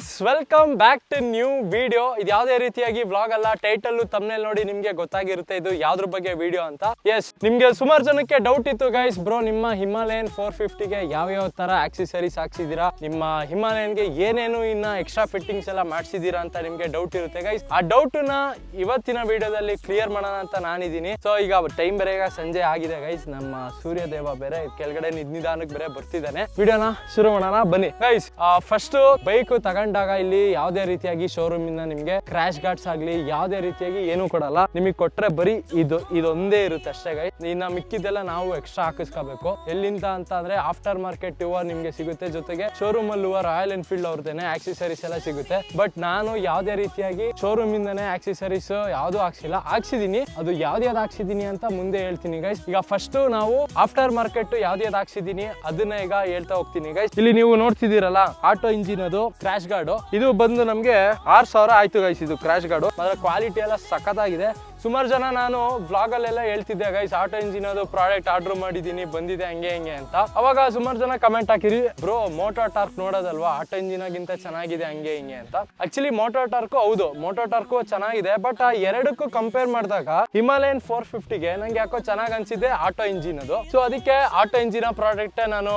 Guys welcome back to new video ಇದು ಯಾವುದೇ ರೀತಿಯಾಗಿ ವ್ಲಾಗ್ ಅಲ್ಲ ಟೈಟಲ್ ತಮ್ಮನೇಲಿ ನೋಡಿ ನಿಮ್ಗೆ ಗೊತ್ತಾಗಿರುತ್ತೆ ಇದು ಯಾವ್ದ್ರ ಬಗ್ಗೆ ವಿಡಿಯೋ ಅಂತ. ಎಸ್ ನಿಮ್ಗೆ ಸುಮಾರು ಜನಕ್ಕೆ ಡೌಟ್ ಇತ್ತು ಗೈಸ್ ಬ್ರೋ ನಿಮ್ಮ ಹಿಮಾಲಯನ್ ಫೋರ್ ಫಿಫ್ಟಿಗೆ ಯಾವ ತರ ಆಕ್ಸೆಸರೀಸ್ ಹಾಕ್ಸಿದೀರಾ? ನಿಮ್ಮ ಹಿಮಾಲಯನ್ಗೆ ಏನೇನು ಇನ್ನ ಎಕ್ಸ್ಟ್ರಾ ಫಿಟ್ಟಿಂಗ್ಸ್ ಎಲ್ಲ ಮಾಡಿಸಿದೀರಾ ಅಂತ ನಿಮ್ಗೆ ಡೌಟ್ ಇರುತ್ತೆ ಗೈಸ್ ಆ ಡೌಟ್ನ ಇವತ್ತಿನ ವಿಡಿಯೋದಲ್ಲಿ ಕ್ಲಿಯರ್ ಮಾಡೋಣ ಅಂತ ನಾನಿದ್ದೀನಿ. ಸೊ ಈಗ ಟೈಮ್ ಬೇರೆ ಸಂಜೆ ಆಗಿದೆ ಗೈಸ್ ನಮ್ಮ ಸೂರ್ಯ ದೇವ ಬೇರೆ, ಕೆಳಗಡೆ ನಿಧಾನಕ್ ನಿಧಾನಕ್ಕೆ ಬೇರೆ ಬರ್ತಿದ್ದಾನೆ. ವಿಡಿಯೋನ ಶುರು ಮಾಡೋಣ. ಬನ್ನಿ. ಗೈಸ್ ಫಸ್ಟ್ ಬೈಕ್ ತಗೊಂಡಾಗ ಇಲ್ಲಿ ಯಾವುದೇ ರೀತಿಯಾಗಿ ಶೋರೂಮ್ ಇಂದ ನಿಮ್ಗೆ ಕ್ರಾಶ್ ಗಾರ್ಡ್ಸ್ ಆಗ್ಲಿ, ಯಾವುದೇ ರೀತಿಯಾಗಿ ಏನು ಕೊಡಲ್ಲ. ನಿಮಗೆ ಕೊಟ್ರೆ ಬರೀ ಇದು, ಇದೊಂದೇ ಇರುತ್ತೆ ಅಷ್ಟೇ ಗೈ ಇನ್ನ ಮಿಕ್ಕಿದೆಲ್ಲ ನಾವು ಎಕ್ಸ್ಟ್ರಾ ಹಾಕಿಸ್ಕೋಬೇಕು. ಎಲ್ಲಿಂದ ಅಂತ ಅಂದ್ರೆ ಆಫ್ಟರ್ ಮಾರ್ಕೆಟ್ ಹೂವ ನಿಮ್ಗೆ ಸಿಗುತ್ತೆ. ಜೊತೆಗೆ ಶೋರೂಮ್ ಅಲ್ಲಿ ರಾಯಲ್ ಎನ್ಫೀಲ್ಡ್ ಅವ್ರದ್ದೇನೆ ಆಕ್ಸೆಸರೀಸ್ ಎಲ್ಲ ಸಿಗುತ್ತೆ. ಬಟ್ ನಾನು ಯಾವುದೇ ರೀತಿಯಾಗಿ ಶೋರೂಮ್ ಇಂದನೇ ಆಕ್ಸೆಸರೀಸ್ ಯಾವ್ದು ಹಾಕ್ಸಿಲ್ಲ. ಹಾಕ್ಸಿದೀನಿ. ಅದು ಯಾವ್ದು ಯಾವ್ದು ಹಾಕ್ಸಿದೀನಿ ಅಂತ ಮುಂದೆ ಹೇಳ್ತೀನಿ ಗೈಸ್ ಈಗ ಫಸ್ಟ್ ನಾವು ಆಫ್ಟರ್ ಮಾರ್ಕೆಟ್ ಯಾವ್ದು ಯಾವ್ದು ಹಾಕ್ಸಿದೀನಿ, ಅದನ್ನ ಈಗ ಹೇಳ್ತಾ ಹೋಗ್ತೀನಿ ಗೈಸ್ ಇಲ್ಲಿ ನೀವು ನೋಡ್ತಿದ್ದೀರಲ್ಲ ಆಟೋ ಇಂಜಿನ್ ಅದು ಕ್ರಾಶ್ ಗಾರ್ಡ್ ಇದು ಬಂದು ನಮಗೆ ಆರ್ ಸಾವಿರ ಆಯ್ತು ಗೈಸ್ ಇದು ಕ್ರಾಶ್ ಗಾರ್ಡು ಅದರ ಕ್ವಾಲಿಟಿ ಎಲ್ಲ ಸಖತ್ತಾಗಿದೆ. ಸುಮಾರು ಜನ ನಾನು ಬ್ಲಾಗ್ ಅಲ್ಲೆಲ್ಲ ಹೇಳ್ತಿದ್ದೆ ಗೈಸ್ ಆಟೋ ಇಂಜಿನ್ ಅದು ಪ್ರಾಡಕ್ಟ್ ಆರ್ಡರ್ ಮಾಡಿದೀನಿ, ಬಂದಿದೆ ಹಂಗೆ ಹಂಗೆ ಅಂತ. ಅವಾಗ ಸುಮಾರು ಜನ ಕಮೆಂಟ್ ಹಾಕಿರಿ ಬ್ರೋ ಮೋಟೋ ಟಾರ್ಕ್ ನೋಡೋದಲ್ವಾ? ಆಟೋ ಇಂಜಿನಾಗಿಂತ ಚೆನ್ನಾಗಿದೆ, ಹಂಗೆ, ಹಿಂಗೆ ಅಂತ. ಆಕ್ಚುಲಿ ಮೋಟೋ ಟಾರ್ಕ್ ಹೌದು ಮೋಟೋ ಟಾರ್ಕು ಚೆನ್ನಾಗಿದೆ ಬಟ್ ಆ ಎರಡಕ್ಕೂ ಕಂಪೇರ್ ಮಾಡಿದಾಗ ಹಿಮಾಲಯನ್ ಫೋರ್ ಫಿಫ್ಟಿಗೆ ನಂಗೆ ಯಾಕೋ ಚೆನ್ನಾಗಿ ಅನ್ಸಿದೆ ಆಟೋ ಇಂಜಿನ್ ಅದು. ಸೊ ಅದಕ್ಕೆ ಆಟೋ ಇಂಜಿನ್ ಪ್ರಾಡಕ್ಟ್ ನಾನು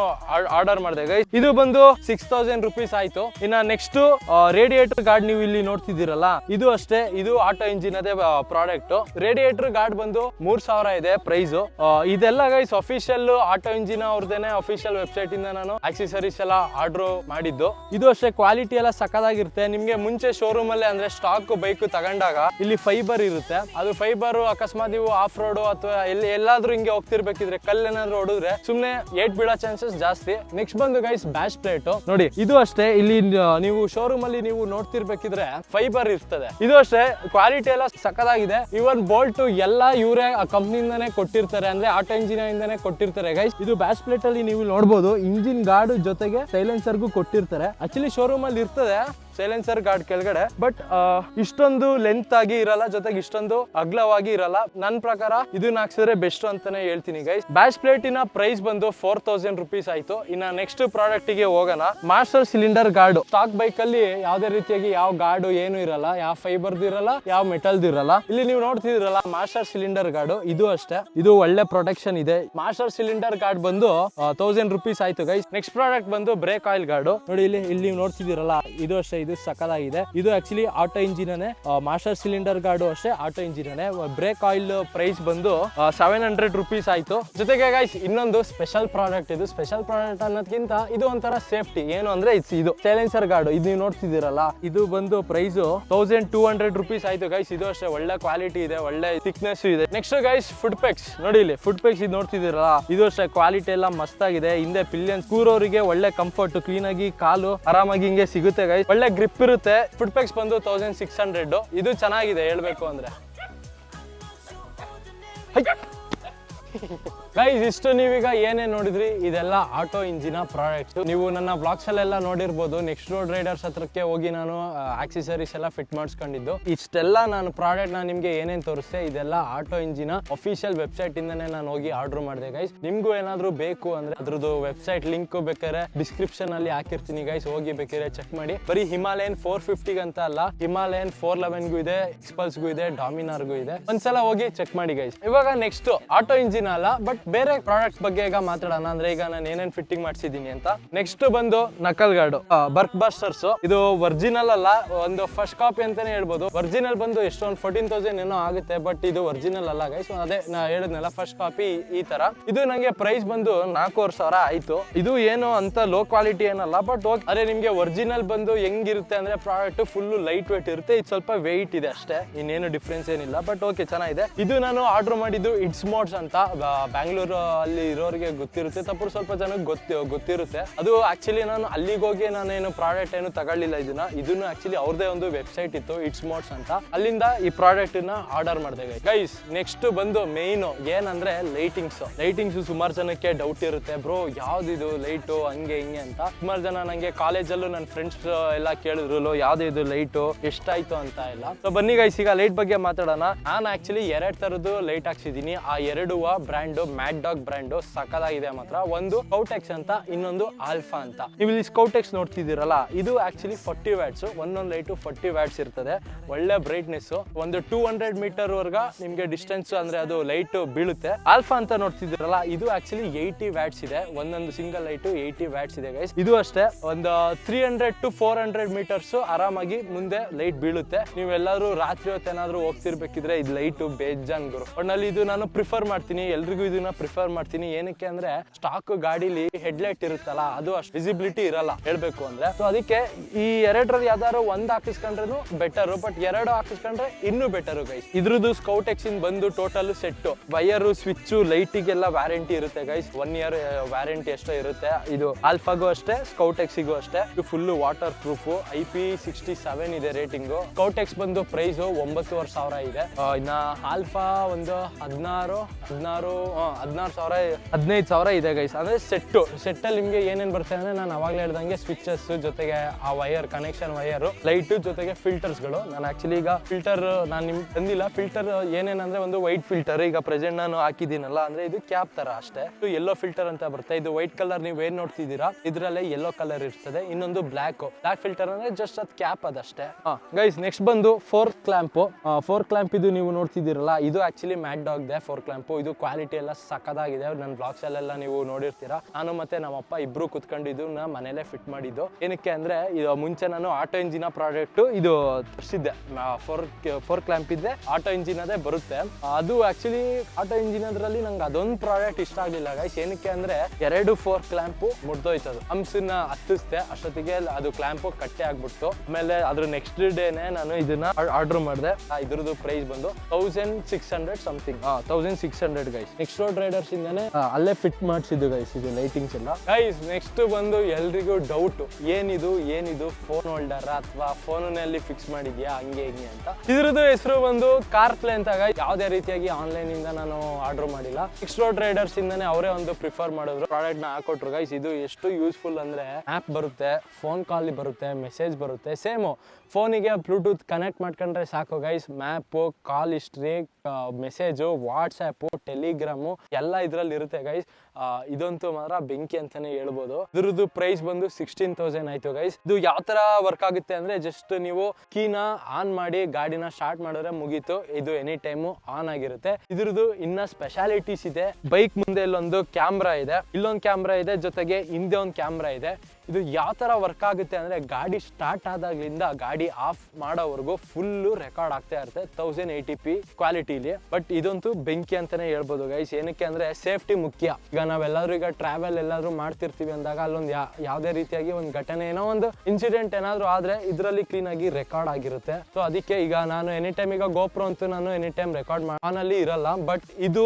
ಆರ್ಡರ್ ಮಾಡಿದೆ ಗೈಸ್ ಇದು ಬಂದು ಸಿಕ್ಸ್ ತೌಸಂಡ್ ರುಪೀಸ್ ಆಯ್ತು. ಇನ್ನ ನೆಕ್ಸ್ಟ್ ರೇಡಿಯೇಟರ್ ಗಾರ್ಡ್ ನೀವು ಇಲ್ಲಿ ನೋಡ್ತಿದ್ದೀರಲ್ಲ, ಇದು ಅಷ್ಟೇ, ಇದು ಆಟೋ ಇಂಜಿನ್ ಅದೇ ಪ್ರಾಡಕ್ಟ್ ರೇಡಿಯೇಟರ್ ಗಾರ್ಡ್ ಬಂದು ಮೂರ್ ಸಾವಿರ ಇದೆ ಪ್ರೈಸ್ ಇದೆಲ್ಲ ಗೈಸ್ ಅಫಿಷಿಯಲ್ ಆಟೋ ಇಂಜಿನ್ ಅವ್ರದೇನೆ ಅಫಿಷಿಯಲ್ ವೆಬ್ಸೈಟ್ ಇಂದ ನಾನು ಆಕ್ಸೆಸರೀಸ್ ಎಲ್ಲ ಆರ್ಡರ್ ಮಾಡಿದ್ದು. ಇದು ಅಷ್ಟೇ ಕ್ವಾಲಿಟಿ ಎಲ್ಲ ಸಕದಾಗಿರುತ್ತೆ ನಿಮ್ಗೆ ಮುಂಚೆ ಶೋರೂಮ್ ಅಲ್ಲಿ ಅಂದ್ರೆ ಸ್ಟಾಕ್ ಬೈಕ್ ತಗೊಂಡಾಗ ಇಲ್ಲಿ ಫೈಬರ್ ಇರುತ್ತೆ. ಅದು ಫೈಬರ್ ಅಕಸ್ಮಾತ್ ನೀವು ಆಫ್ ರೋಡ್ ಅಥವಾ ಎಲ್ಲಿ ಎಲ್ಲಾದ್ರೂ ಹಿಂಗೆ ಹೋಗ್ತಿರ್ಬೇಕಿದ್ರೆ ಕಲ್ಲೇನಾದ್ರೂ ಹೊಡಿದ್ರೆ ಸುಮ್ನೆ ಏಟ್ ಬಿಡೋ ಚಾನ್ಸಸ್ ಜಾಸ್ತಿ. ನೆಕ್ಸ್ಟ್ ಬಂದು ಗೈಸ್ ಬ್ಯಾಶ್ ಪ್ಲೇಟ್ ನೋಡಿ, ಇದು ಅಷ್ಟೇ ಇಲ್ಲಿ ನೀವು ಶೋರೂಮ್ ಅಲ್ಲಿ ನೀವು ನೋಡ್ತಿರ್ಬೇಕಿದ್ರೆ ಫೈಬರ್ ಇರ್ತದೆ. ಇದು ಅಷ್ಟೇ ಕ್ವಾಲಿಟಿ ಎಲ್ಲ ಸಕ್ಕದಾಗಿದೆ ಇವನ್ ಬೋಲ್ಟ್ ಎಲ್ಲ ಇವರೇ ಕಂಪ್ನಿಯಿಂದಾನೇ ಕೊಟ್ಟಿರ್ತಾರೆ ಅಂದ್ರೆ ಆಟೋ ಇಂಜಿನ್ ಇಂದಾನೆ ಕೊಟ್ಟಿರ್ತಾರೆ. ಗೈಸ್ ಇದು ಬ್ಯಾಸ್ ಪ್ಲೇಟ್ ಅಲ್ಲಿ ನೀವು ನೋಡಬಹುದು ಇಂಜಿನ್ ಗಾರ್ಡ್ ಜೊತೆಗೆ ಸೈಲೆನ್ಸರ್ಗೂ ಕೊಟ್ಟಿರ್ತಾರೆ. ಆಕ್ಚುಲಿ ಶೋರೂಮ್ ಅಲ್ಲಿ ಇರ್ತದೆ. ಸೈಲೆನ್ಸರ್ ಗಾರ್ಡ್ ಕೆಳಗಡೆ. ಬಟ್ ಇಷ್ಟೊಂದು ಲೆಂತ್ ಆಗಿ ಇರಲ್ಲ, ಜೊತೆಗೆ ಇಷ್ಟೊಂದು ಅಗ್ಲವಾಗಿ ಇರಲ್ಲ. ನನ್ನ ಪ್ರಕಾರ ಇದನ್ನ ಹಾಕ್ಸಿದ್ರೆ ಬೆಸ್ಟ್ ಅಂತಾನೆ ಹೇಳ್ತೀನಿ ಗೈಸ್ ಬ್ಯಾಶ್ ಪ್ಲೇಟಿನ ಪ್ರೈಸ್ ಬಂದು ಫೋರ್ ತೌಸಂಡ್ ರುಪೀಸ್ ಆಯ್ತು. ಇನ್ನ ನೆಕ್ಸ್ಟ್ ಪ್ರಾಡಕ್ಟ್ಗೆ ಹೋಗೋಣ. Master cylinder guard stock bike ಅಲ್ಲಿ ಯಾವುದೇ ರೀತಿಯಾಗಿ ಯಾವ ಗಾರ್ಡ್ ಏನು ಇರಲ್ಲ, ಯಾವ ಫೈಬರ್ ಇರಲ್ಲ, ಯಾವ ಮೆಟಲ್ ಇರಲ್ಲ. ಇಲ್ಲಿ ನೀವು ನೋಡ್ತಿದಿರಲ್ಲ ಮಾಸ್ಟರ್ ಸಿಲಿಂಡರ್ ಗಾರ್ಡ್ ಇದು ಅಷ್ಟೇ. ಇದು ಒಳ್ಳೆ ಪ್ರೊಟೆಕ್ಷನ್ ಇದೆ. ಮಾಸ್ಟರ್ ಸಿಲಿಂಡರ್ ಗಾರ್ಡ್ ಬಂದು ತೌಸಂಡ್ ರುಪೀಸ್ ಆಯ್ತು ಗೈಸ್ ನೆಕ್ಸ್ಟ್ ಪ್ರಾಡಕ್ಟ್ ಬಂದು ಬ್ರೇಕ್ ಆಯಿಲ್ ಗಾರ್ಡ್ ನೋಡಿ ಇಲ್ಲಿ ಇಲ್ಲಿ ನೀವು ನೋಡ್ತಿದಿರಲ್ಲ ಇದು ಅಷ್ಟೇ ಇದು ಸಕಲಾಗಿದೆ ಇದು. Actually Auto Engine master cylinder guard ಅಷ್ಟೇ Auto Engine brake oil price ಬಂದು ಸೆವೆನ್ ಹಂಡ್ರೆಡ್ ರುಪೀಸ್ ಆಯ್ತು. ಜೊತೆಗೆ ಗೈಸ್ ಇನ್ನೊಂದು ಸ್ಪೆಷಲ್ ಪ್ರಾಡಕ್ಟ್ ಇದು. ಸ್ಪೆಷಲ್ ಪ್ರಾಡಕ್ಟ್ ಅನ್ನೋದಕ್ಕಿಂತ ಇದು ಒಂಥರ ಸೇಫ್ಟಿ ಏನು ಅಂದ್ರೆ ಇಟ್ಸ್ ಇದು. ಸೈಲೆನ್ಸರ್ ಗಾರ್ಡ್ ಇದು ನೀವು ನೋಡ್ತಿದ್ದೀರಲ್ಲ, ಇದು ಬಂದು price thousand two hundred rupees ಆಯ್ತು ಗೈಸ್ ಇದು ಅಷ್ಟೇ, ಒಳ್ಳೆ ಕ್ವಾಲಿಟಿ ಇದೆ, ಒಳ್ಳೆ ಥಿಕ್ನೆಸ್ ಇದೆ. ನೆಕ್ಸ್ಟ್ ಗೈಸ್ ಫುಡ್ ಪೆಕ್ಸ್ ನೋಡಿ ಇಲ್ಲಿ ಫುಡ್ ಪೆಕ್ಸ್ ಇದು ನೋಡ್ತಿದ್ದೀರಲ್ಲ, ಇದು ಅಷ್ಟೇ ಕ್ವಾಲಿಟಿ ಎಲ್ಲ ಮಸ್ತ್ ಆಗಿದೆ ಹಿಂದೆ ಪಿಲಿಯನ್ಸ್ ಕೂರೋರಿಗೆ ಒಳ್ಳೆ ಕಂಫರ್ಟ್ ಕ್ಲೀನ್ ಆಗಿ ಕಾಲು ಆರಾಮಾಗಿ ಹಿಂಗೆ ಸಿಗುತ್ತೆ ಗೈಸ್ ಒಳ್ಳೆ ಗ್ರಿಪ್ ಇರುತ್ತೆ. ಫುಡ್ ಪ್ಯಾಕ್ಸ್ ಬಂದು ತೌಸಂಡ್ ಸಿಕ್ಸ್ ಹಂಡ್ರೆಡ್ ಇದು ಚೆನ್ನಾಗಿದೆ ಹೇಳ್ಬೇಕು ಅಂದ್ರೆ. ಗೈಸ್ ಇಷ್ಟು ನೀವೀಗ ಏನೇ ನೋಡಿದ್ರಿ, ಇದೆಲ್ಲ ಆಟೋ ಇಂಜಿನ ಪ್ರಾಡಕ್ಟ್ಸ್ ನೀವು ನನ್ನ ಬ್ಲಾಗ್ಸ್ ಅಲ್ಲೆಲ್ಲ ನೋಡಿರ್ಬೋದು. ನೆಕ್ಸ್ಟ್ ರೋಡ್ ರೈಡರ್ಸ್ ಹತ್ರಕ್ಕೆ ಹೋಗಿ ನಾನು ಆಕ್ಸೆಸರೀಸ್ ಎಲ್ಲ ಫಿಟ್ ಮಾಡಿಸ್ಕೊಂಡಿದ್ದು. ಇಷ್ಟೆಲ್ಲ ನಾನು ಪ್ರಾಡಕ್ಟ್ ನಾನು ನಿಮ್ಗೆ ಏನೇನು ತೋರಿಸ್ತೆ ಇದೆಲ್ಲ ಆಟೋ ಇಂಜಿನ ಅಫಿಷಿಯಲ್ ವೆಬ್ಸೈಟ್ ಇಂದನೇ ನಾನು ಹೋಗಿ ಆರ್ಡರ್ ಮಾಡಿದೆ ಗೈಸ್ ನಿಮ್ಗೂ ಏನಾದರೂ ಬೇಕು ಅಂದ್ರೆ ಅದ್ರದ್ದು ವೆಬ್ಸೈಟ್ ಲಿಂಕ್ ಬೇಕಾದ್ರೆ ಡಿಸ್ಕ್ರಿಪ್ಷನ್ ಅಲ್ಲಿ ಹಾಕಿರ್ತೀನಿ ಗೈಸ್ ಹೋಗಿ ಬೇಕಾದ್ರೆ ಚೆಕ್ ಮಾಡಿ. ಬರೀ ಹಿಮಾಲಯನ್ ಫೋರ್ ಫಿಫ್ಟಿಗೆ ಅಂತ ಅಲ್ಲ ಹಿಮಾಲಯನ್ ಫೋರ್ ಲೆವೆನ್ಗೂ ಇದೆ ಎಕ್ಸ್ಪಲ್ಸ್ಗೂ ಇದೆ ಡಾಮಿನಾರ್ಗೂ ಇದೆ. ಒಂದ್ಸಲ ಹೋಗಿ ಚೆಕ್ ಮಾಡಿ ಗೈಸ್ ಇವಾಗ ನೆಕ್ಸ್ಟ್ ಆಟೋ ಇಂಜಿನ್ ಅಲ್ಲ ಬಟ್ ಬೇರೆ ಪ್ರಾಡಕ್ಟ್ ಬಗ್ಗೆ ಈಗ ಮಾತಾಡೋಣ. ಅಂದ್ರೆ ಈಗ ನಾನು ಏನೇನ್ ಫಿಟ್ಟಿಂಗ್ ಮಾಡಿಸಿದೀನಿ ಅಂತ. ನೆಕ್ಸ್ಟ್ ಬಂದು ನಕಲ್ ಗಾರ್ಡ್ ಬರ್ಕ್ ಬಸ್ಟರ್ಸ್ ಇದು ವರ್ಜಿನಲ್ ಅಲ್ಲ, ಒಂದು ಫಸ್ಟ್ ಕಾಪಿ ಅಂತಾನೆ ಹೇಳ್ಬೋದು. ವರ್ಜಿನಲ್ ಬಂದು ಎಷ್ಟೊಂದು ಫೋರ್ಟೀನ್ ತೌಸಂಡ್ ಏನೋ ಆಗುತ್ತೆ ಬಟ್ ಇದು ವರ್ಜಿನಲ್ ಅಲ್ಲ ಗೈಸ್ ಅದೇ ನಾ ಹೇಳಿದ್ನಲ್ಲ ಫಸ್ಟ್ ಕಾಪಿ ಈ ತರ. ಇದು ನಂಗೆ ಪ್ರೈಸ್ ಬಂದು ನಾಲ್ಕೂವರೆ ಸಾವಿರ ಆಯ್ತು. ಇದು ಏನು ಅಂತ ಲೋ ಕ್ವಾಲಿಟಿ ಏನಲ್ಲ ಬಟ್ ಓಕೆ ಅದೇ ನಿಮ್ಗೆ ವರ್ಜಿನಲ್ ಬಂದು ಹೆಂಗಿರುತ್ತೆ ಅಂದ್ರೆ ಪ್ರಾಡಕ್ಟ್ ಫುಲ್ ಲೈಟ್ ವೇಟ್ ಇರುತ್ತೆ. ಇದು ಸ್ವಲ್ಪ ವೆಯ್ಟ್ ಇದೆ ಅಷ್ಟೇ. ಇನ್ನೇನು ಡಿಫ್ರೆನ್ಸ್ ಏನಿಲ್ಲ ಬಟ್ ಓಕೆ ಚೆನ್ನಾಗಿದೆ. ಇದು ನಾನು ಆರ್ಡರ್ ಮಾಡಿದ್ದು ಇಟ್ಸ್ ಮೋಡ್ಸ್ ಅಂತ ಬ್ಯಾಂಗ್ಳೂರು ಅಲ್ಲಿ ಇರೋರಿಗೆ ಗೊತ್ತಿರುತ್ತೆ. ತಪ್ಪು ಸ್ವಲ್ಪ ಜನಕ್ಕೆ ಗೊತ್ತಿ, ಗೊತ್ತಿರುತ್ತೆ. ಅದು ಆಕ್ಚುಲಿ ನಾನು ಅಲ್ಲಿಗೆ ಹೋಗಿ ನಾನೇನು ಪ್ರಾಡಕ್ಟ್ ಏನು ತಗೊಳ್ಳಿಲ್ಲ ಇದನ್ನ. ಇದನ್ನು ಆಕ್ಚುಲಿ ಅವ್ರದೇ ಒಂದು ವೆಬ್ಸೈಟ್ ಇತ್ತು ಇಟ್ಸ್ ಮೋಡ್ಸ್ ಅಂತ. ಅಲ್ಲಿಂದ ಈ ಪ್ರಾಡಕ್ಟ್ನ ಆರ್ಡರ್ ಮಾಡಿದೆ ಗೈಸ್ ನೆಕ್ಸ್ಟ್ ಬಂದು ಮೇನ್ ಏನಂದ್ರೆ ಲೈಟಿಂಗ್ಸ್ ಲೈಟಿಂಗ್ಸ್ ಸುಮಾರು ಜನಕ್ಕೆ ಡೌಟ್ ಇರುತ್ತೆ. ಬ್ರೋ ಯಾವ್ದಿದು ಲೈಟು ಹಂಗೆ, ಹಿಂಗೆ ಅಂತ. ಸುಮಾರು ಜನ ನಂಗೆ ಕಾಲೇಜಲ್ಲೂ ನನ್ನ ಫ್ರೆಂಡ್ಸ್ ಎಲ್ಲ ಕೇಳಿದ್ರು ಯಾವ್ದು ಇದು ಲೈಟು ಎಷ್ಟಾಯ್ತು ಅಂತ ಎಲ್ಲ. ಸೊ ಬನ್ನಿ ಗೈಸ್ ಈಗ ಲೈಟ್ ಬಗ್ಗೆ ಮಾತಾಡೋಣ. ನಾನು ಆಕ್ಚುಲಿ ಎರಡ್ ತರದ್ದು ಲೈಟ್ ಹಾಕ್ಸಿದೀನಿ ಆ ಎರಡು ಬ್ರ್ಯಾಂಡ್ ಮ್ಯಾಡ್ ಡಾಗ್ ಬ್ರ್ಯಾಂಡು ಸಕಲಾಗಿದೆ ಮಾತ್ರ. ಒಂದು ಸ್ಕೌಟೆಕ್ಸ್ ಅಂತ, ಇನ್ನೊಂದು ಆಲ್ಫಾ ಅಂತ. ನೀವು ಇಲ್ಲಿ ಸ್ಕೌಟೆಕ್ಸ್ ನೋಡ್ತಿದ್ದೀರಲ್ಲ, ಇದು ಆಕ್ಚುಲಿ ಫಾರ್ಟಿ ವ್ಯಾಟ್ಸ್ ಒಂದೊಂದು ಲೈಟು ಫಾರ್ಟಿ ವ್ಯಾಟ್ಸ್ ಇರ್ತದೆ. ಒಳ್ಳೆ ಬ್ರೈಟ್ನೆಸ್ ಒಂದು ಟೂ ಹಂಡ್ರೆಡ್ ಮೀಟರ್ ವರ್ಗ ನಿಮ್ಗೆ ಡಿಸ್ಟೆನ್ಸ್ ಅಂದ್ರೆ ಅದು ಲೈಟ್ ಬೀಳುತ್ತೆ. ಆಲ್ಫಾ ಅಂತ ನೋಡ್ತಿದ್ದೀರಲ್ಲ, ಇದು ಆಕ್ಚುಲಿ ಏಯ್ಟಿ ವ್ಯಾಟ್ಸ್ ಇದೆ. ಒಂದೊಂದು ಸಿಂಗಲ್ ಲೈಟು ಏಯ್ಟಿ ವ್ಯಾಟ್ಸ್ ಇದೆ ಗೈಸ್ ಇದು ಅಷ್ಟೇ, ಒಂದು three hundred to four hundred metres ಆರಾಮಾಗಿ ಮುಂದೆ ಲೈಟ್ ಬೀಳುತ್ತೆ. ನೀವೆಲ್ಲರೂ ರಾತ್ರಿ ಹೊತ್ತು ಏನಾದ್ರು ಹೋಗ್ತಿರ್ಬೇಕಿದ್ರೆ ಇದು ಲೈಟು ಬೇಜಾನ್ ಗುರು. ಒಟ್ನಲ್ಲಿ ಇದು ನಾನು ಪ್ರಿಫರ್ ಮಾಡ್ತೀನಿ. ಎಲ್ರಿಗೂ ಇದನ್ನ ಪ್ರಿಫರ್ ಮಾಡ್ತೀನಿ. ಏನಕ್ಕೆ ಅಂದ್ರೆ ಸ್ಟಾಕ್ ಗಾಡಿಲಿ ಹೆಡ್ಲೈಟ್ ಇರುತ್ತಲ್ಲ, ಅದು ಅಷ್ಟು ವಿಸಿಬಿಲಿಟಿ ಇರಲ್ಲ ಹೇಳ್ಬೇಕು ಅಂದ್ರೆ. ಸೊ ಅದಕ್ಕೆ ಈ ಎರಡರಲ್ಲಿ ಯಾವ್ದಾದ್ರು ಒಂದ್ ಹಾಕಿಸ್ಕೊಂಡ್ರು ಬೆಟರ್ ಬಟ್ ಎರಡು ಹಾಕಿಸ್ಕೊಂಡ್ರೆ ಇನ್ನೂ ಬೆಟರ್ ಗೈಸ್ ಇದ್ರದ್ದು ಸ್ಕೌಟ್ ಬಂದು ಟೋಟಲ್ ಸೆಟ್ ವೈಯರ್ ಸ್ವಿಚ್ ಲೈಟಿಗೆಲ್ಲ ವ್ಯಾರಂಟಿ ಇರುತ್ತೆ ಗೈಸ್ ಒನ್ ಇಯರ್ ವ್ಯಾರಂಟಿ ಎಷ್ಟೋ ಇರುತ್ತೆ. ಇದು ಆಲ್ಫಾಗೂ ಅಷ್ಟೇ ಸ್ಕೌಟೆಕ್ಸಿಗೂ ಅಷ್ಟೇ. ಇದು full waterproof I P sixty seven ಇದೆ ರೇಟಿಂಗು ಸ್ಕೌಟೆಕ್ಸ್ ಬಂದು ಪ್ರೈಸ್ ಒಂಬತ್ತುವರೆ ಸಾವಿರ ಇದೆ. ಇನ್ನ ಆಲ್ಫಾ ಒಂದು ಹದಿನಾರು ಹದಿನಾರು ಹದಿನಾರು ಸಾವಿರ, ಹದಿನೈದು ಸಾವಿರ ಇದೆ ಗೈಸ್ ಅಂದರೆ ಸೆಟ್ಟು ಸೆಟ್ಟಲ್ಲಿ ನಿಮಗೆ ಏನೇನು ಬರುತ್ತೆ ಅಂದರೆ ನಾನು ಅವಾಗಲೇ ಹೇಳ್ದಂಗೆ ಸ್ವಿಚಸ್ ಜೊತೆಗೆ ಆ ವೈರ್ ಕನೆಕ್ಷನ್ ವೈಯರು ಲೈಟು ಜೊತೆಗೆ ಫಿಲ್ಟರ್ಸ್ಗಳು ನಾನು ಆ್ಯಕ್ಚುಲಿ ಈಗ ಫಿಲ್ಟರ್ ನಾನು ನಿಮ್ಗೆ ತಂದಿಲ್ಲ. ಫಿಲ್ಟರ್ ಏನೇನಂದರೆ ಒಂದು ವೈಟ್ ಫಿಲ್ಟರ್ ಈಗ ಪ್ರೆಸೆಂಟ್ ನಾನು ಹಾಕಿದ್ದೀನಲ್ಲ, ಅಂದರೆ ಇದು ಕ್ಯಾಪ್ ತರ ಅಷ್ಟೇ. ಇದು ಯೆಲ್ಲೋ ಫಿಲ್ಟರ್ ಅಂತ ಬರುತ್ತೆ. ಇದು ವೈಟ್ ಕಲರ್ ನೀವು ಏನು ನೋಡ್ತಿದ್ದೀರಾ, ಇದರಲ್ಲೇ ಯೆಲ್ಲೋ ಕಲರ್ ಇರ್ತದೆ. ಇನ್ನೊಂದು ಬ್ಲ್ಯಾಕ್ ಬ್ಲ್ಯಾಕ್ ಫಿಲ್ಟರ್ ಅಂದರೆ ಜಸ್ಟ್ ಅದು ಕ್ಯಾಪ್ ಅದಷ್ಟೇ. ಗೈಸ್ ನೆಕ್ಸ್ಟ್ ಬಂದು ಫೋರ್ ಕ್ಲ್ಯಾಂಪು ಫೋರ್ ಕ್ಲ್ಯಾಂಪ್ ಇದು ನೀವು ನೋಡ್ತಿದ್ದೀರಲ್ಲ, ಇದು actually Mad Dog the four clamp ಇದು ಕ್ವಾಲಿಟಿ ಎಲ್ಲ ಸಕ್ಕದಾಗಿದೆ ನನ್ನ ಬ್ಲಾಗ್ಸ್ ಅಲ್ಲೆಲ್ಲ ನೀವು ನೋಡಿರ್ತೀರಾ. ನಾನು ಮತ್ತೆ ನಮ್ಮಪ್ಪ ಇಬ್ರು ಕುತ್ಕೊಂಡಿದ್ದು ನಾ ಮನೇಲೆ ಫಿಟ್ ಮಾಡಿದ್ದು. ಏನಕ್ಕೆ ಅಂದ್ರೆ, ಇದು ಮುಂಚೆ ನಾನು ಆಟೋ ಇಂಜಿನ ಪ್ರಾಡಕ್ಟ್ ಇದು ತರಿಸಿದ್ದೆ. ಫೋರ್ ಫೋರ್ ಕ್ಲಾಂಪ್ ಇದ್ದೆ. ಆಟೋ ಇಂಜಿನ್ ಅದೇ ಬರುತ್ತೆ. ಅದು ಆಕ್ಚುಲಿ ಆಟೋ ಇಂಜಿನ್ ಅದ್ರಲ್ಲಿ ನಂಗೆ ಅದೊಂದು ಪ್ರಾಡಕ್ಟ್ ಇಷ್ಟ ಆಗ್ಲಿಲ್ಲ ಗೈಸ್ ಏನಕ್ಕೆ ಅಂದ್ರೆ, ಎರಡು ಫೋರ್ ಕ್ಲಾಂಪು ಅದು ಹಂಸನ್ನ ಹತ್ತಿಸ್ದೆ. ಅಷ್ಟೊತ್ತಿಗೆ ಅದು ಕ್ಲಾಂಪು ಕಟ್ಟೆ ಆಗ್ಬಿಡ್ತು. ಆಮೇಲೆ ಅದ್ರ ನೆಕ್ಸ್ಟ್ ಡೇನೆ ನಾನು ಇದನ್ನ ಆರ್ಡರ್ ಮಾಡಿದೆ. ಇದ್ರದ್ದು ಪ್ರೈಸ್ ಬಂದು thousand six hundred something thousand six hundred guys next road riders ಇಂದಾನೆ. ಅಲ್ಲೇ ಫಿಟ್ ಮಾಡಿಸಿದ್ದು ಗೈಸ್ ಇದು ಲೈಟಿಂಗ್ಸ್ ಎಲ್ಲ. ಗೈಸ್ ನೆಕ್ಸ್ಟ್ ಬಂದು ಎಲ್ರಿಗೂ ಡೌಟ್ ಏನಿದು ಏನಿದು ಫೋನ್ ಹೋಲ್ಡರ್ ಅಥವಾ ಫೋನಲ್ಲಿ ಫಿಕ್ಸ್ ಮಾಡಿದ್ಯಾ ಹಂಗೆ ಹಿಂಗೆ ಅಂತ. ಇದ್ರದ್ದು ಹೆಸರು ಬಂದು ಕಾರ್ ಪ್ಲೇ ಅಂತ ಗೈಸ್ ಯಾವುದೇ ರೀತಿಯಾಗಿ ಆನ್ಲೈನ್ ಇಂದ ನಾನು ಆರ್ಡರ್ ಮಾಡಿಲ್ಲ. ನೆಕ್ಸ್ಟ್ ರೋಡ್ ರೈಡರ್ಸ್ ಇಂದಾನೆ ಅವರೇ ಒಂದು ಪ್ರಿಫರ್ ಮಾಡಿದ್ರು. ಪ್ರಾಡಕ್ಟ್ನ ಹಾಕೊಟ್ರು ಗೈಸ್ ಇದು ಎಷ್ಟು ಯೂಸ್ಫುಲ್ ಅಂದ್ರೆ ಆಪ್ ಬರುತ್ತೆ ಫೋನ್ ಕಾಲ್ ಬರುತ್ತೆ ಮೆಸೇಜ್ ಬರುತ್ತೆ ಸೇಮು ಫೋನಿಗೆ ಬ್ಲೂಟೂತ್ ಕನೆಕ್ಟ್ ಮಾಡ್ಕೊಂಡ್ರೆ ಸಾಕು guys map call history message WhatsApp Telegram ಎಲ್ಲ ಇದರಲ್ಲಿ ಇರುತ್ತೆ ಗೈಸ್ ಇದಂತೂ ಮಾತ್ರ ಬೆಂಕಿ ಅಂತಾನೆ ಹೇಳ್ಬೋದು. ಇದ್ರದ್ದು ಪ್ರೈಸ್ ಬಂದು ಸಿಕ್ಸ್ಟೀನ್ ತೌಸಂಡ್ ಆಯ್ತು ಗೈಸ್ ಇದು ಯಾವ ತರ ವರ್ಕ್ ಆಗುತ್ತೆ ಅಂದ್ರೆ ಜಸ್ಟ್ ನೀವು ಕೀನ ಆನ್ ಮಾಡಿ ಗಾಡಿನ ಸ್ಟಾರ್ಟ್ ಮಾಡಿದ್ರೆ ಮುಗೀತು. ಇದು ಎನಿ ಟೈಮು ಆನ್ ಆಗಿರುತ್ತೆ. ಇದ್ರದ್ದು ಇನ್ನ ಸ್ಪೆಷಾಲಿಟೀಸ್ ಇದೆ. ಬೈಕ್ ಮುಂದೆ ಇಲ್ಲೊಂದು ಕ್ಯಾಮ್ರಾ ಇದೆ. ಇಲ್ಲೊಂದು ಕ್ಯಾಮ್ರಾ ಇದೆ, ಜೊತೆಗೆ ಹಿಂದೆ ಒಂದು ಕ್ಯಾಮ್ರಾ ಇದೆ. ಇದು ಯಾವ ತರ ವರ್ಕ್ ಆಗುತ್ತೆ ಅಂದ್ರೆ ಗಾಡಿ ಸ್ಟಾರ್ಟ್ ಆದಾಗ್ಲಿಂದ ಗಾಡಿ ಆಫ್ ಮಾಡೋವರೆಗೂ ಫುಲ್ಲು ರೆಕಾರ್ಡ್ ಆಗ್ತಾ ಇರುತ್ತೆ. ತೌಸಂಡ್ ಏಯ್ಟಿ ಪಿ ಕ್ವಾಲಿಟಿಲಿ ಬಟ್ ಇದಂತೂ ಬೆಂಕಿ ಅಂತಾನೆ ಹೇಳ್ಬೋದು ಗೈಸ್ ಏನಕ್ಕೆ ಅಂದ್ರೆ ಸೇಫ್ಟಿ ಮುಖ್ಯ. ಈಗ ನಾವೆಲ್ಲರೂ ಈಗ ಟ್ರಾವೆಲ್ ಎಲ್ಲಾದ್ರೂ ಮಾಡ್ತಿರ್ತೀವಿ ಅಂದಾಗ ಅಲ್ಲೊಂದು ಯಾವುದೇ ರೀತಿಯಾಗಿ ಒಂದು ಘಟನೆ, ಏನೋ ಒಂದು ಇನ್ಸಿಡೆಂಟ್ ಏನಾದರೂ ಆದ್ರೆ ಇದರಲ್ಲಿ ಕ್ಲೀನ್ ಆಗಿ ರೆಕಾರ್ಡ್ ಆಗಿರುತ್ತೆ. ಸೊ ಅದಕ್ಕೆ ಈಗ ನಾನು ಎನಿ ಟೈಮ್ ಈಗ ಗೋಪ್ರೋ ಅಂತೂ ನಾನು ಎನಿ ಟೈಮ್ ರೆಕಾರ್ಡ್ ಆನ್ ಅಲ್ಲಿ ಇರಲ್ಲ. ಬಟ್ ಇದು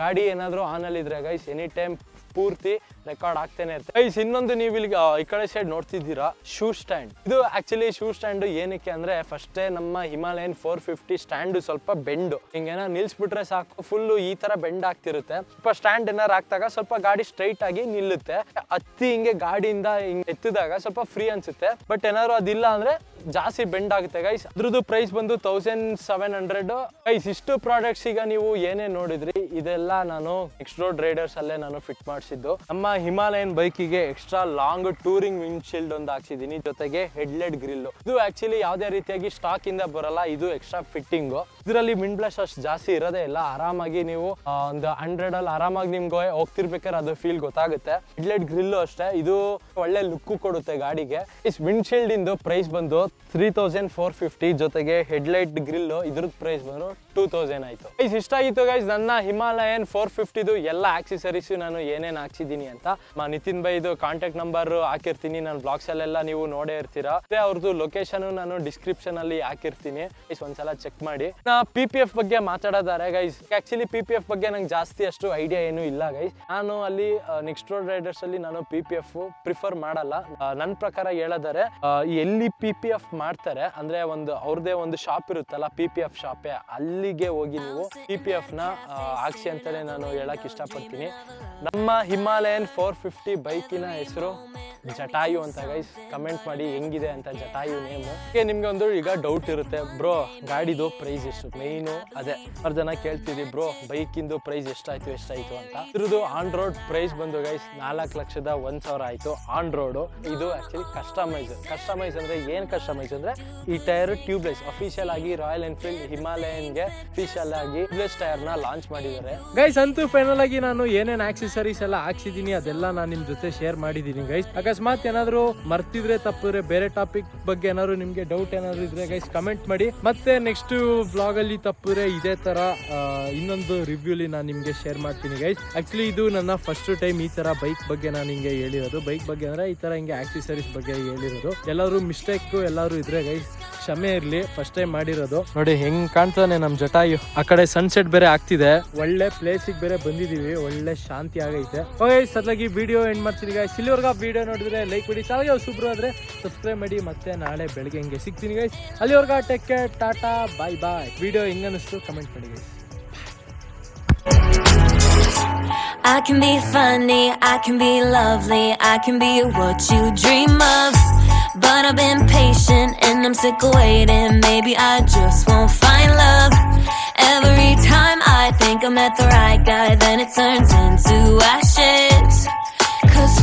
ಗಾಡಿ ಏನಾದರೂ ಆನಲ್ಲಿ ಇದ್ರೆ ಗೈಸ್ ಎನಿ ಟೈಮ್ ಪೂರ್ತಿ ರೆಕಾರ್ಡ್ ಆಗ್ತಾನೆ ಇರುತ್ತೆ. ಗೈಸ್ ಇನ್ನೊಂದು ನೀವು ಇಲ್ಲಿ ಈ ಕಡೆ ಸೈಡ್ ನೋಡ್ತಿದ್ದೀರಾ? ಶೂ ಸ್ಟ್ಯಾಂಡ್ ಇದು ಆಕ್ಚುಲಿ ಶೂ ಸ್ಟ್ಯಾಂಡ್ ಏನಕ್ಕೆ ಅಂದ್ರೆ ಫಸ್ಟೇ ನಮ್ಮ ಹಿಮಾಲಯನ್ ಫೋರ್ ಫಿಫ್ಟಿ ಸ್ಟ್ಯಾಂಡ್ ಸ್ವಲ್ಪ ಬೆಂಡು. ಹಿಂಗೇನ ನಿಲ್ಸ್ಬಿಟ್ರೆ ಸಾಕು ಫುಲ್ ಈ ತರ ಬೆಂಡ್ ಆಗ್ತಿರುತ್ತೆ. ಸ್ವಲ್ಪ ಸ್ಟ್ಯಾಂಡ್ ಏನಾರು ಹಾಕ್ದಾಗ ಸ್ವಲ್ಪ ಗಾಡಿ ಸ್ಟ್ರೈಟ್ ಆಗಿ ನಿಲ್ಲುತ್ತೆ. ಹತ್ತಿ ಹಿಂಗೆ ಗಾಡಿಯಿಂದ ಹಿಂಗೆ ಎತ್ತಿದಾಗ ಸ್ವಲ್ಪ ಫ್ರೀ ಅನ್ಸುತ್ತೆ. ಬಟ್ ಏನಾದ್ರು ಅದಿಲ್ಲ ಅಂದ್ರೆ ಜಾಸ್ತಿ ಬೆಂಡ್ ಆಗುತ್ತೆ ಗೈಸ್ ಅದ್ರದ್ದು ಪ್ರೈಸ್ ಬಂದು ತೌಸಂಡ್ ಸೆವೆನ್ ಹಂಡ್ರೆಡ್ ಗೈಸ್ ಇಷ್ಟು ಪ್ರಾಡಕ್ಟ್ಸ್ ಈಗ ನೀವು ಏನೇ ನೋಡಿದ್ರಿ? ಇದೆಲ್ಲ ನಾನು ನೆಕ್ಸ್ಟ್ ರೋಡ್ ರೈಡರ್ಸ್ ಅಲ್ಲೇ ನಾನು ಫಿಟ್ ಮಾಡಿಸಿದ್ದು. ನಮ್ಮ ಹಿಮಾಲಯನ್ ಬೈಕಿಗೆ ಎಕ್ಸ್ಟ್ರಾ ಲಾಂಗ್ ಟೂರಿಂಗ್ ವಿಂಡ್ಶೀಲ್ಡ್ ಒಂದು ಹಾಕ್ಸಿದೀನಿ ಜೊತೆಗೆ ಹೆಡ್ಲೈಟ್ ಗ್ರಿಲ್ ಇದು ಆಕ್ಚುಲಿ ಯಾವುದೇ ರೀತಿಯಾಗಿ ಸ್ಟಾಕ್ ಇಂದ ಬರಲ್ಲ, ಇದು ಎಕ್ಸ್ಟ್ರಾ ಫಿಟ್ಟಿಂಗ್ ಇದರಲ್ಲಿ ವಿಂಡ್ ಬ್ಲಾಸ್ ಅಷ್ಟು ಜಾಸ್ತಿ ಇರೋದೇ ಇಲ್ಲ. ಆರಾಮಾಗಿ ನೀವು ಒಂದು ಹಂಡ್ರೆಡ್ ಅಲ್ಲಿ ಆರಾಮಾಗಿ ನಿಮ್ಗೆ ಹೋಗ್ತಿರ್ಬೇಕಾದ್ರೆ ಅದು ಫೀಲ್ ಗೊತ್ತಾಗುತ್ತೆ. ಹೆಡ್ಲೈಟ್ ಗ್ರಿಲ್ ಅಷ್ಟೇ. ಇದು ಒಳ್ಳೆ ಲುಕ್ ಕೊಡುತ್ತೆ ಗಾಡಿಗೆ. ಇಸ್ ವಿಂಡ್ಶೀಲ್ಡ್ ಇಂದು ಪ್ರೈಸ್ ಬಂದು ತ್ರೀ ತೌಸಂಡ್ ಫೋರ್ ಫಿಫ್ಟಿ ಜೊತೆಗೆ ಹೆಡ್ಲೈಟ್ ಗ್ರಿಲ್ ಇದ್ರದ್ದು ಪ್ರೈಸ್ ಬಂದು ಟೂ ತೌಸಂಡ್ ಆಯ್ತು. ಗೈಸ್ ಇಷ್ಟ ಆಗಿತ್ತು ಗೈಸ್ ನನ್ನ ಹಿಮಾಲಯನ್ ಫೋರ್ ಫಿಫ್ಟಿದು ಎಲ್ಲ ಆಕ್ಸೆಸರೀಸ್ ನಾನು ಏನೇನು ಹಾಕ್ಸಿದ್ದೀನಿ ಅಂತ. ಮಾ, ನಿತಿನ್ ಬೈದು ಕಾಂಟ್ಯಾಕ್ಟ್ ನಂಬರ್ ಹಾಕಿರ್ತೀನಿ, ನನ್ನ ಬ್ಲಾಗ್ಸ್ ಅಲ್ಲೆಲ್ಲ ನೀವು ನೋಡೇ ಇರ್ತೀರಾ. ಅದೇ ಅವ್ರದ್ದು ಲೊಕೇಶನ್ ನಾನು ಡಿಸ್ಕ್ರಿಪ್ಷನ್ ಅಲ್ಲಿ ಹಾಕಿರ್ತೀನಿ. ಗೈಸ್ ಒಂದ್ಸಲ ಚೆಕ್ ಮಾಡಿ. ನಾ ಪಿ ಪಿ ಎಫ್ ಬಗ್ಗೆ ಮಾತಾಡೋದಾರೆ guys actually P P F ಬಗ್ಗೆ ನಂಗೆ ಜಾಸ್ತಿ ಅಷ್ಟು ಐಡಿಯಾ ಏನು ಇಲ್ಲ ಗೈಸ್ ನಾನು ಅಲ್ಲಿ ನೆಕ್ಸ್ಟ್ ರೋಡ್ ರೈಡರ್ಸ್ ಅಲ್ಲಿ ನಾನು ಪಿ ಪಿ ಎಫ್ ಪ್ರಿಫರ್ ಮಾಡಲ್ಲ. ನನ್ನ ಪ್ರಕಾರ ಹೇಳೋದಾರೆ ಎಲ್ಲಿ ಪಿ ಪಿ ಎಫ್ ಮಾಡ್ತಾರೆ, ಅಂದ್ರೆ ಒಂದು ಅವ್ರದೇ ಒಂದು ಶಾಪ್ ಇರುತ್ತಲ್ಲ ಪಿ ಪಿ ಎಫ್ ಶಾಪೇ ಅಲ್ಲಿಗೆ ಹೋಗಿ ನೀವು ಪಿ ಪಿ ಎಫ್ನ ಆ, ಹಾಕ್ಸಿ ಅಂತಲೇ ನಾನು ಹೇಳಕ್ ಇಷ್ಟಪಡ್ತೀನಿ. ನಮ್ಮ ಹಿಮಾಲಯನ್ ಫೋರ್ ಫಿಫ್ಟಿ ಬೈಕಿನ ಹೆಸರು ಜಟಾಯು ಅಂತ ಗೈಸ್ ಕಮೆಂಟ್ ಮಾಡಿ ಹೆಂಗಿದೆ ಅಂತ ಜಟಾಯು ನೇಮು ನಿಮ್ಗೆ ಒಂದು ಈಗ ಡೌಟ್ ಇರುತ್ತೆ. ಬ್ರೋ ಗಾಡಿದು ಪ್ರೈಸ್ ಎಷ್ಟು? ಮೈನು ಅದೇ. ಅವ್ರ ಜನ ಕೇಳ್ತಿದ್ವಿ ಬ್ರೋ ಬೈಕಿಂದು ಪ್ರೈಸ್ ಎಷ್ಟಾಯ್ತು ಎಷ್ಟಾಯ್ತು ಅಂತ. ಇದ್ರದ್ದು ಆನ್ ರೋಡ್ ಪ್ರೈಸ್ ಬಂದು ಗೈಸ್ ನಾಲ್ಕು ಲಕ್ಷದ ಒಂದ್ ಸಾವಿರ ಆಯ್ತು ಆನ್ ರೋಡು ಇದು ಆಕ್ಚುಲಿ ಕಸ್ಟಮೈಸ್ ಕಸ್ಟಮೈಸ್ ಅಂದ್ರೆ ಏನ್ ಕಸ್ಟಮೈಸ್ ಅಂದ್ರೆ ಈ ಟೈರ್ ಟ್ಯೂಬ್ಲೆಸ್ ಅಫಿಷಿಯಲ್ ಆಗಿ ರಾಯಲ್ ಎನ್ಫೀಲ್ಡ್ ಹಿಮಾಲಯನ್ಗೆ ಅಫಿಷಿಯಲ್ ಆಗಿ ಟ್ಯೂಬ್ಲೆಸ್ ಟೈರ್ನ ಲಾಂಚ್ ಮಾಡಿದ್ದಾರೆ. ಗೈಸ್ ಅಂತೂ ಫೈನಲ್ ಆಗಿ ನಾನು ಏನೇನ್ ಆಕ್ಸೆಸರೀಸ್ ಎಲ್ಲ ಹಾಕ್ಸಿದೀನಿ ಅದೆಲ್ಲ ನಾನು ನಿಮ್ ಜೊತೆ ಶೇರ್ ಮಾಡಿದೀನಿ ಗೈಸ್ ಅಕಸ್ಮಾತ್ ಏನಾದ್ರು ಮರ್ತಿದ್ರೆ, ತಪ್ಪಿದ್ರೆ, ಬೇರೆ ಟಾಪಿಕ್ ಬಗ್ಗೆ ಏನಾದ್ರು ನಿಮ್ಗೆ ಡೌಟ್ ಏನಾದ್ರು ಇದ್ರೆ ಗೈಸ್ ಕಮೆಂಟ್ ಮಾಡಿ. ಮತ್ತೆ ನೆಕ್ಸ್ಟ್ ಬ್ಲಾಗ್ ಅಲ್ಲಿ ತಪ್ಪಿದ್ರೆ ಇದೇ ತರ ಇನ್ನೊಂದು ಇನ್ನೊಂದು ರಿವ್ಯೂಲಿ ನಾನು ನಿಮ್ಗೆ ಶೇರ್ ಮಾಡ್ತೀನಿ ಗೈಸ್ ಆಕ್ಚುಲಿ ಇದು ನನ್ನ ಫಸ್ಟ್ ಟೈಮ್ ಈ ತರ ಬೈಕ್ ಬಗ್ಗೆ ನಾನು ಹಿಂಗೆ ಹೇಳಿರೋದು. ಬೈಕ್ ಬಗ್ಗೆ ಅಂದ್ರೆ ಈ ತರ ಹಿಂಗೆ ಆಕ್ಸೆಸರೀಸ್ ಬಗ್ಗೆ ಹೇಳಿರೋದು. ಎಲ್ಲರೂ ಮಿಸ್ಟೇಕ್ ಎಲ್ಲರೂ ಇದ್ರೆ ಗೈಸ್ ಕ್ಷಮೆ ಇರ್ಲಿ ಫಸ್ಟ್ ಟೈಮ್ ಮಾಡಿರೋದು. ನೋಡಿ ಹೆಂಗ್ ಕಾಣ್ತಾನೆ ನಮ್ ಜಟಾಯು. ಆ ಕಡೆ ಸನ್ಸೆಟ್ ಬೇರೆ ಆಗ್ತಿದೆ. ಒಳ್ಳೆ ಪ್ಲೇಸಿಗೆ ಬೇರೆ ಬಂದಿದೀವಿ ಒಳ್ಳೆ ಶಾಂತಿ ಆಗೈತೆ. ಓಕೆ ಸದ್ಲಾಗಿ ವಿಡಿಯೋ ಎಂಡ್ ಮಾಡ್ತೀನಿ ಗೈಸ್ ಇಲ್ಲಿವರೆಗೂ ವಿಡಿಯೋ ನೋಡಿದ್ರೆ ಲೈಕ್ ಬಿಡಿ ಚಾನಲ್ಗೆ ಸೂಪರ್ ಆದ್ರೆ ಸಬ್ಸ್ಕ್ರೈಬ್ ಮಾಡಿ ಮತ್ತೆ ನಾಳೆ ಬೆಳಗ್ಗೆ ಹಿಂಗೆ ಸಿಗ್ತೀನಿ ಗೈಸ್ ಅಲ್ಲಿವರೆಗೂ take care tata bye bye video ಹೆಂಗ್ ಅನಿಸ್ತು ಕಮೆಂಟ್ ಮಾಡಿ guys I can be funny, I can be lovely, I can be what you dream of. But I've been patient and I'm sick of waiting. Maybe I just won't find love. Every time I think I'm at the right guy, then it turns into ashes. Cause